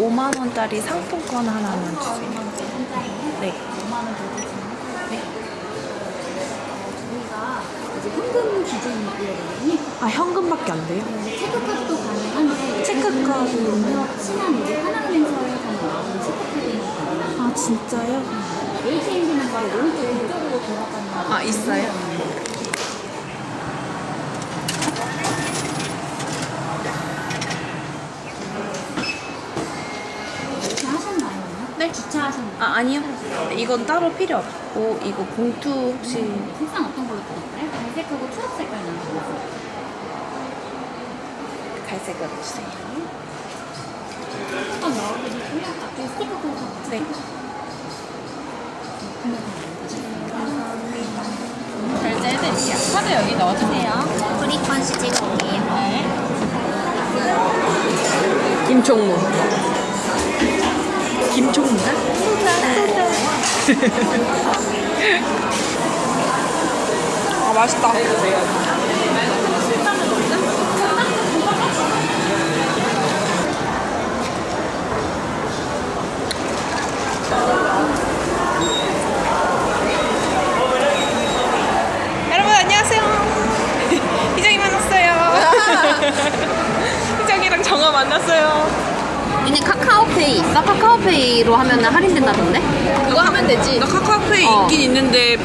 5만 원짜리 상품권 하나만 주세요. 네. 현금 기준이요아 현금밖에 안 돼요? 체크카드도 가능한데 체크카드 친한 이제 한아 진짜요? 아 있어요? 아 아니요. 이건 따로 필요 없고 이거 봉투 혹시 색상 어떤 걸로 드릴까요? 갈색하고 초록 색깔 거. 갈색으로 주세요. 한번 넣어드리고요. 앞에 스티커 꽂아서 네. 결제해드릴게요. 카드 여기 넣어주세요. 프리펀 시 찍어볼게요. 네. 김총무. 김총무가? 아 맛있다. 여러분 안녕하세요. 희정이 만났어요. 희정이랑 정아 만났어요. 얘네 카카오페이 있어? 카카오페이로 하면 할인된다던데? 그거 하면 되지. 나 카카오페이 어. 있긴 있는데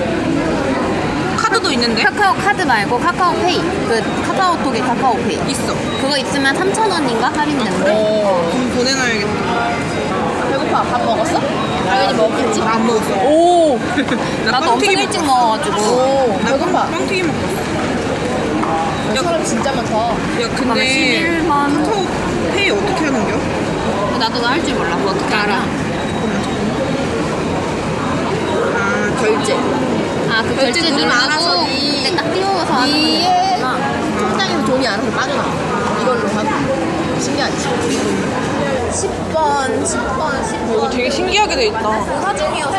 카드도 있는데 카카오 카드 말고 카카오페이 그 카카오톡에 카카오페이 있어. 그거 있으면 3,000원인가 할인된대 어, 그럼 보내놔야겠다. 배고파 밥 먹었어? 당연히 먹겠지 안 먹었어. 오. 나 나도 엄청 빵튀기 일찍 먹었어. 먹어가지고 나 배고파. 빵튀기 먹었어. 야, 사람 진짜 많다 야 근데 11만 카카오페이 어떻게 하는겨? 나도 할줄 몰라 그거 어떻게 알아? 아 결제. 아 그 결제 결제 누르면 누르고 알아서 이- 그때 딱 띄워서 하는 거구나 통장에서 돈이 알아서 빠져나와. 이걸로 하고. 신기하지? 10번, 10번, 10번. 이거 되게 신기하게 돼 있다. 공사 중이어서.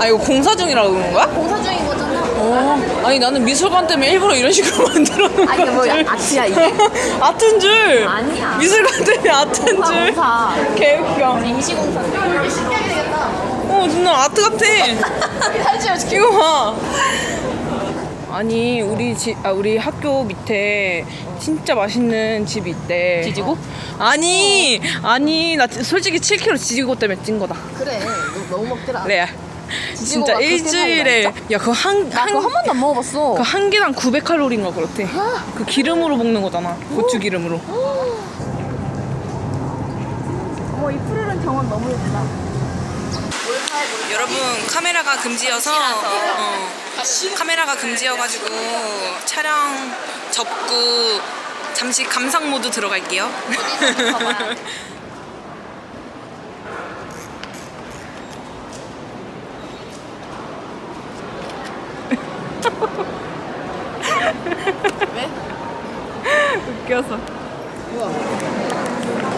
아 이거 공사 중이라고 그런 거야? 공사 중인 거잖아. 어. 아니 나는 미술관 때문에 일부러 이런 식으로 만들어 놓은 아, 이게 뭐야? 아트야, 이게? 아트인 줄. 아니야. 미술관 때문에 아트인 줄. 공사. 개웃겨. 임시공사. 어, 진짜 아트 같아. 사진 이거 봐. 아니 우리 집, 아 우리 학교 밑에 진짜 맛있는 집이 있대. 지지고? 아니, 아니 나 지- 솔직히 7kg 지지고 때문에 찐 거다. 그래. 너 너무 먹더라. 그래. 진짜 그렇게 일주일에 야 그거 한, 나 그거 한 번도 안 먹어봤어. 그한 개당 900칼로리인가 그렇대. 그 기름으로 볶는 거잖아. 고추 기름으로. 어머, 이 푸르른 정원 너무 예쁘다. 여러분 카메라가 금지여서 어, 카메라가 금지여가지고 촬영 접고 잠시 감상 모드 들어갈게요. 웃겨서.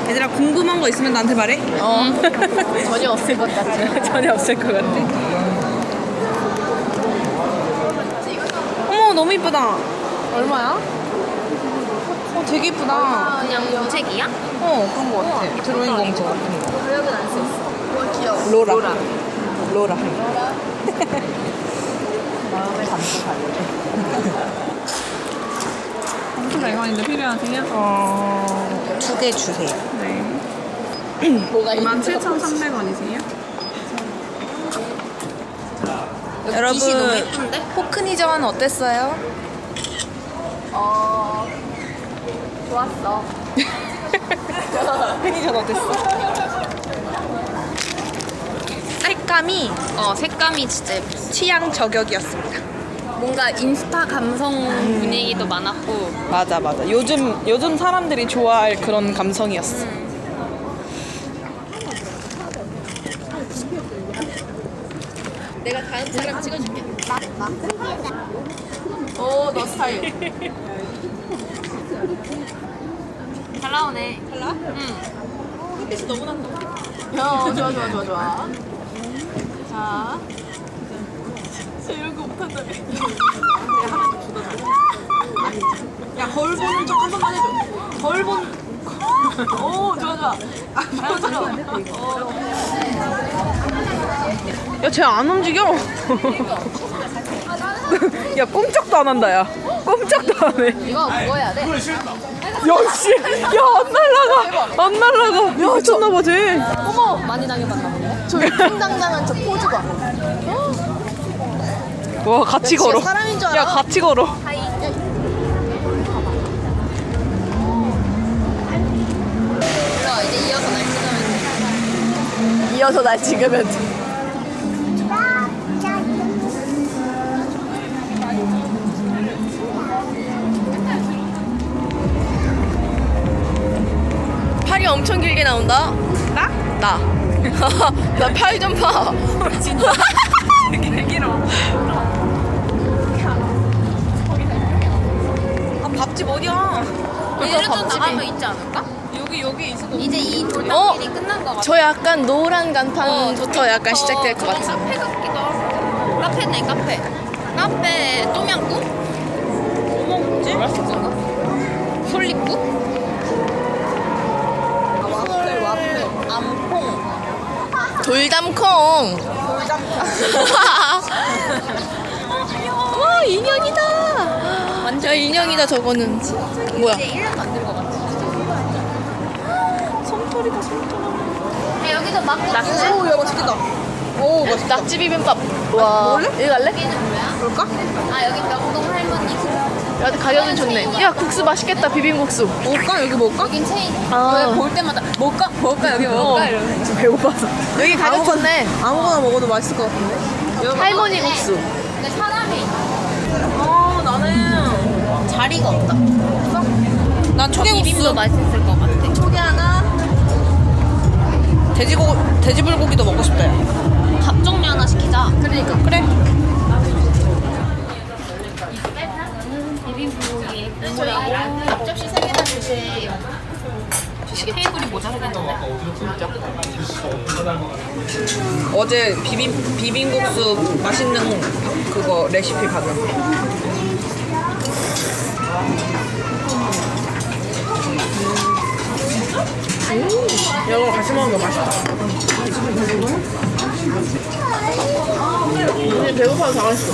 얘들아 궁금한 거 있으면 나한테 말해. 어. 전혀 없을 것 같아. 전혀 없을 것 같아. 어머 너무 이쁘다. 얼마야? 어 되게 이쁘다. 그냥 무책이야? 어 그런 거 같아. 드로잉 공주 같은 거. 가격은 안 썼어. 와, 귀여워. 로라. 로라. 마음을 담고 가려. 엄청 매간인데 필요하세요? 어, 두 개 주세요. 네. 뭐가 27,300원이세요? 여러분, 포크니전 어땠어요? 어. 좋았어. 포크니전 어땠어? 색감이 어 색감이 진짜 취향 저격이었습니다. 뭔가 인스타 감성 분위기도 많았고 맞아, 맞아. 요즘, 요즘 사람들이 좋아할 그런 감성이었어. 내가 다음 사람 찍어줄게. 오, 너 스타일. 잘 나오네. 달라? 응. 햇빛이 너무 난다. 야, 좋아, 좋아, 좋아, 좋아. 자. 저 이런 거 못한다. 내가 하나 더 주다 야, 거울 보는 척 한 번만 해줘. 거울 본. 오, 좋아, 좋아. 아, 부끄러워. 어. 야, 쟤 안 움직여. 야, 꼼짝도 안 한다, 야. 꼼짝도 안 해. 이거 그거 해야 돼. 야, 씨. 야, 안 날라가. 안 날라가. 야, 미쳤나봐, 쟤. 어머, 많이 당해봤나 본데? 저 통당당한 저 포즈 봐. 와, 같이 걸어. 사람인 줄 알아? 야, 같이 걸어. 그럼 이제 이어서 날 찍으면 돼. 이어서 날 찍으면 돼. 팔이 엄청 길게 나온다. 나? 나. 나 팔 좀 봐. 진짜. 되게 길어. 밥집 어디야? 얘를 좀. 나가면 있지 않을까? 여기, 여기 있어. 이제 이 돌담길이 끝난 것 같아. 저 약간 노란 간판부터 약간 시작될 것 저거 같아. 카페 같기도 하고. 카페네, 카페. 카페 똠양꿍? 뭐 먹지? 솔리국? 와플 와플 암콩 돌담콩 와 인형이다 완전 인형이다 저거는 뭐야 이제 1년도 안 된 것 같아. 솜털이다, 솜털. 여기도 막고 낙지? 오, 야, 맛있겠다. 오, 맛있다. 낙지 비빔밥 와 여기 갈래? 여기는 뭐야? 아, 여기 명동 할머니 집. 야 가격은 좋네 야 국수 맛있겠다 비빔국수 먹을까? 여기 먹을까? 여긴 체인. 아. 볼 때마다 먹을까? 먹을까? 여기 먹을까? 어. 이러면. 지금 배고파서. 여기 가격 좋네 아무거나 먹어도 맛있을 것 같은데? 할머니 국수 근데 사람이. 자리가 없다. 난 비빔도 초계국수. 맛있을 것 같아. 초계 하나. 돼지고, 돼지불고기도 먹고 싶다, 야. 밥 종류 하나 시키자. 그러니까. 그래. 비빔불고기 국물하고 앞접시 세 개나 주세요. 테이블이 모자라겠는데? 어제 비빔, 비빔국수 맛있는 그거 레시피 봤는데. 음, 이거 같이 먹으면 맛있다. 근데 배고파서 잘했어.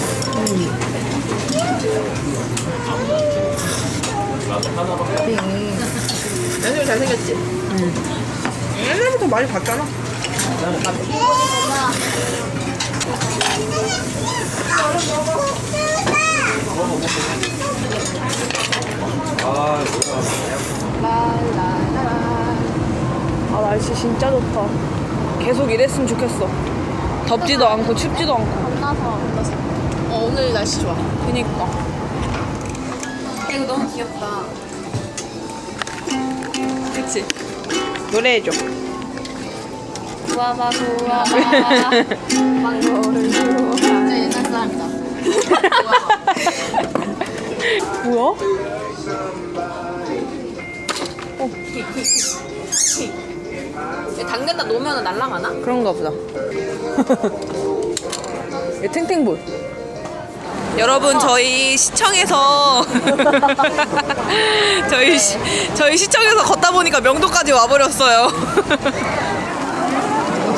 연습이 잘생겼지? 응. 옛날부터 많이 봤잖아. 아 날씨 진짜 좋다. 계속 이랬으면 좋겠어. 덥지도 않고 춥지도 않고. 어 오늘 날씨 좋아 그니까. 이거 너무 귀엽다. 그치? 노래해줘. 구아바 구아바 망고를 주워. 진짜 옛날 사람이다 뭐야? 당근다 놓으면 날라가나? 그런가 보다. 이 탱탱볼. 여러분 저희 시청에서 저희 시, 저희 시청에서 걷다 보니까 명도까지 와버렸어요.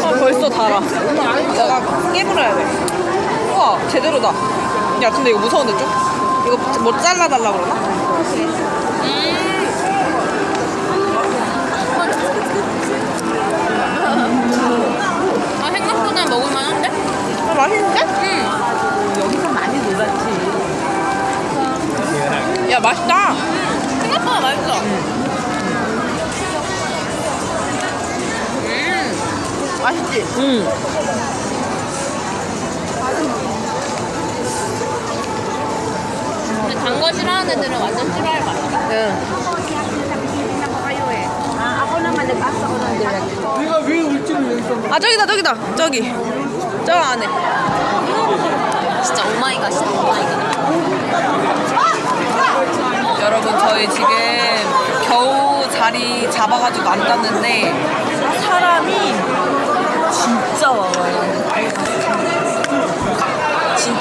아, 벌써 달아. 내가 깨물어야 돼. 우와 제대로다. 야 근데 이거 무서운데 좀? 뭐 잘라달라 그러나? 아, 생각보다 먹을만한데? 아, 맛있는데? 응. 여기서 많이 놀았지. 야 맛있다. 생각보다 맛있어. 맛있지? 응. 근데 단 거 싫어하는 애들은 완전 싫어할 맛. 응. 아 저기다 저기다 저기 저 안에 진짜 오마이갓이다 오마이갓 여러분 저희 지금 겨우 자리 잡아가지고 앉았는데 사람이 진짜 많아요.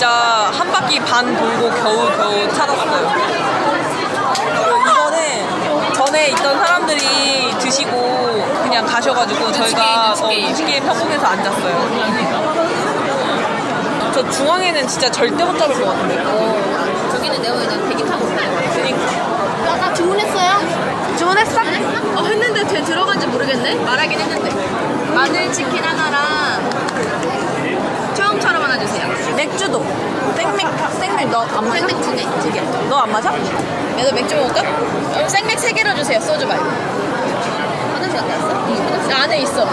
진짜 한 바퀴 반 돌고 겨우 겨우 찾았어요. 이번에 전에 있던 사람들이 드시고 그냥 가셔가지고 저희가 눈치 게임, 눈치 어, 게임 성공해서 앉았어요. 저 중앙에는 진짜 절대 못 잡을 것 같은데. 저기는 내가 그냥 대기 타고 가는 거야 그러니까. 나 주문했어요? 주문했어? 어 했는데 돼 들어간지 모르겠네 말하긴 했는데 마늘 치킨 하나랑 처음처럼 하나 주세요 맥주도. 생맥 생맥 너안 마셔? 생맥 두 개. 두 개. 너 안 마셔? 얘도 맥주 먹을까? 그럼 생맥 세 개로 주세요. 소주 말고. 화장실 갔다 왔어? 응. 안에 있어.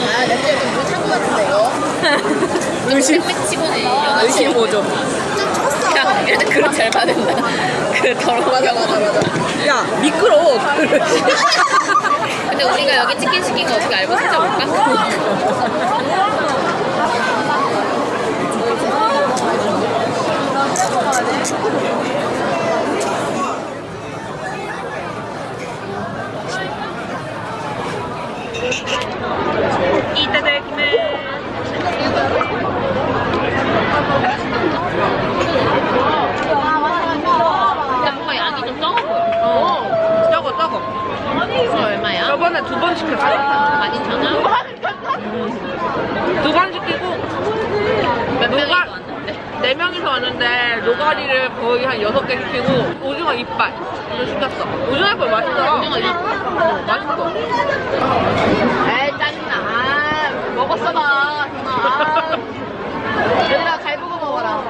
아 냄새 좀물 찬거 같은데 이거. 의심? 생맥 의심 보죠. 좀? 쳤어. 야 이럴 때 그릇 잘 받는다. 그 더러운 맞아 맞아 맞아. 야 미끄러워. 근데 우리가 여기 치킨 시킨 거 어떻게 알고 찾아볼까? 근데 뭔가 양이 좀 적어 보여 적어 적어. 이거 얼마야? 저번에 두 번 시켰어. 12,000원? 두번 시키고 몇 명이 누가- 왔는데? 네 명이서 왔는데 노가리를 거의 한 여섯 개 시키고 오징어 이빨 을 시켰어. 오징어 이빨 맛있더라. 오징어 이빨? 어, 맛있어. 에이 짜증나 아, 먹었어 봐 정말 아. 얘들아 잘 보고 먹어라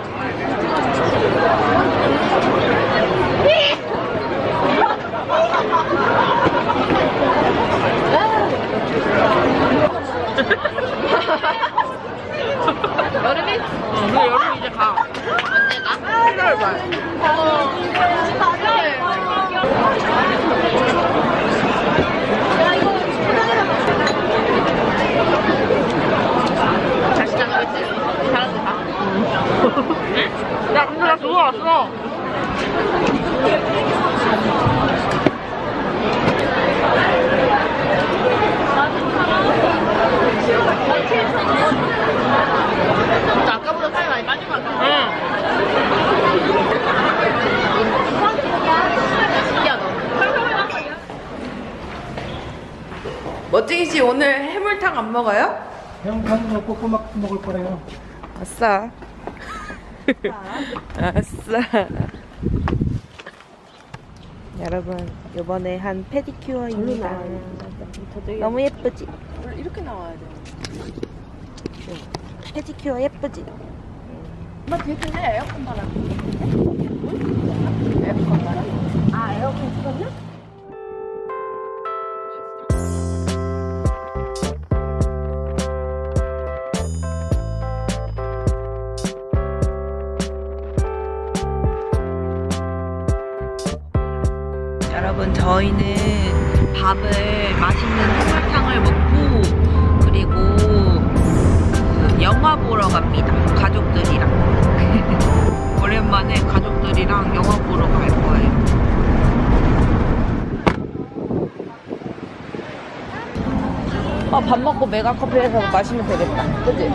여름이? 어, 우리 여름 이제 가. 언제 가? 7월 말. 다시 나가겠지 사람들 다 야 근데 나 그거 왔어. 진짜 아까보다 살이 많이 빠진 것 같아 응. 신기하다 멋쟁이 씨 오늘 해물탕 안 먹어요? 해물탕 먹고 꼬막 먹을 거래요. 아싸. 아싸. 여러분 이번에 한 페디큐어입니다. 너무 예쁘지? 이렇게 나와야 돼. 페디큐어 예쁘지? 엄마 뒤에? 에어컨 바람. 에어컨 바람? 아, 에어컨 틀었나? 밥을 맛있는 해물탕을 먹고 그리고 그 영화 보러 갑니다 가족들이랑 오랜만에 가족들이랑 영화 보러 갈 거예요 어, 밥 먹고 메가커피에서 마시면 되겠다 그치?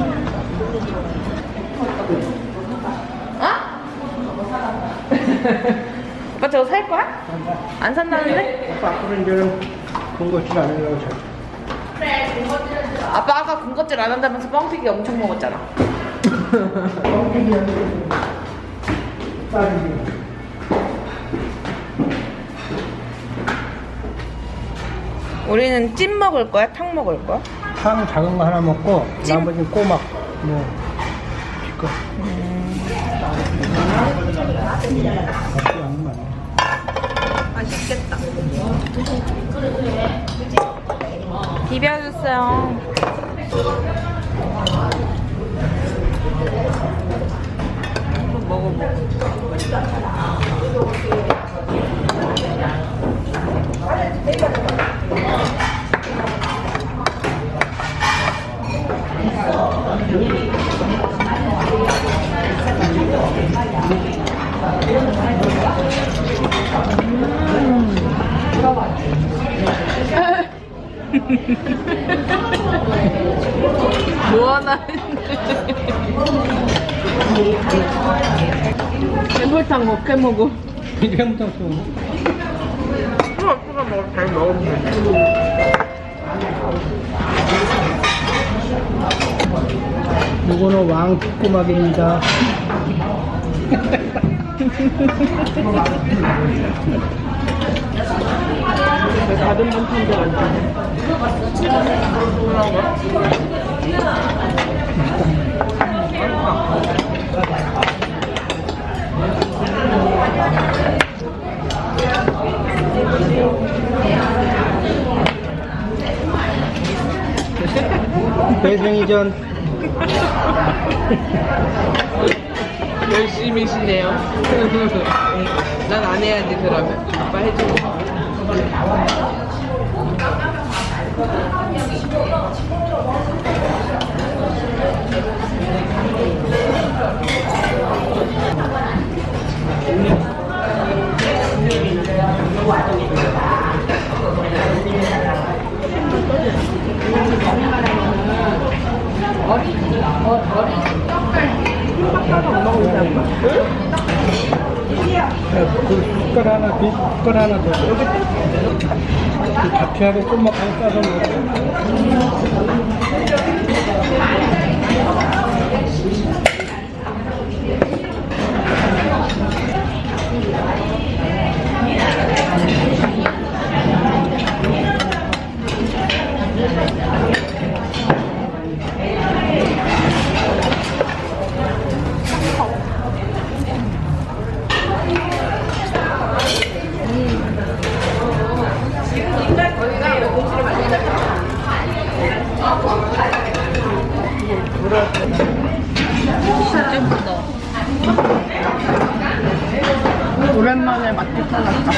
오빠 저거 살 거야? 안 산다는데? 아빠 앞으로 이제는 군것질 안 하려고 잘. 아빠 아까 군것질 안 한다면서 뻥튀기 엄청 먹었잖아. 딸이 우리는 찜 먹을 거야? 탕 먹을 거야? 탕 작은 거 하나 먹고 찜? 나머지 꼬막 뭐 많네. 맛있겠다. 비벼주세요. 한번 먹어보 고. 해물탕 먹게 먹어 해무탕 쏘고. 수가 수가 잘 먹으면 돼. 이거는 왕 쭈꾸막입니다. 다른 반찬들 안 줘. 배생이전 열심히시네요. 난 안 해야지 그러면. 아빠 해 줘. 그 숟갈 하나, 빈 숟갈 하나 더. 그 잡채하고 꼬막 하고 싸서 먹어. 오랜만에 맛집 찾았다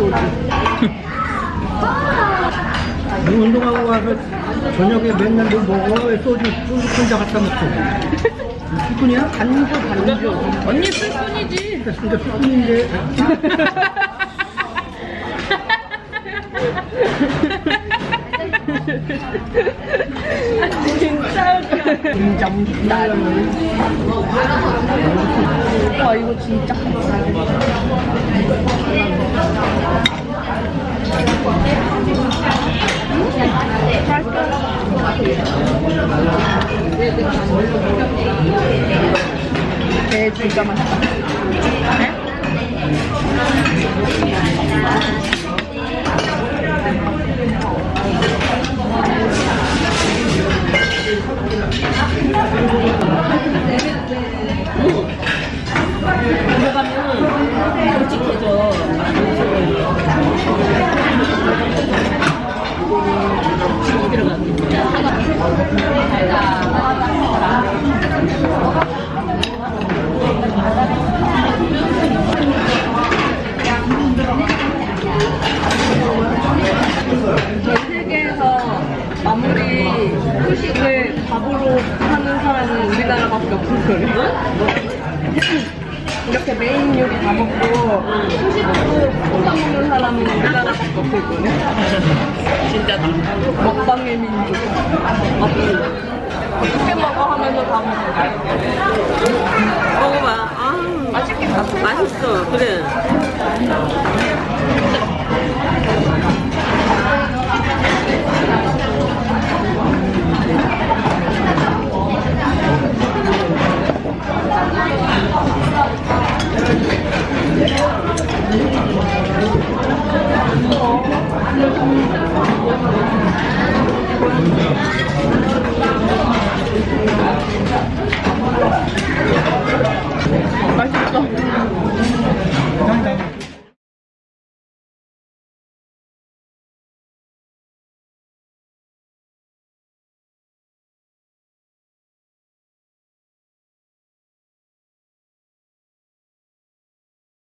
소주 너 운동하고 와서 저녁에 맨날 뭐 먹어? 왜 소주, 소주 혼자 갖다 먹고. 술꾼이야? 반주 반주 언니 술꾼이지 근데 술꾼인데. 진짜 웃겨 인정 와 이거 진짜 네 진짜 맛있다 전 세계에서 마무리 후식을 밥으로 하는 사람은 우리나라밖에 없을 거예요. 이렇게 메인 요리 다 먹고 후식으로 볶아 먹는 사람은 우리나라밖에 없을 거예요. 진짜다. 먹방의 민족. 어떻게 먹어 하면서 다 먹어.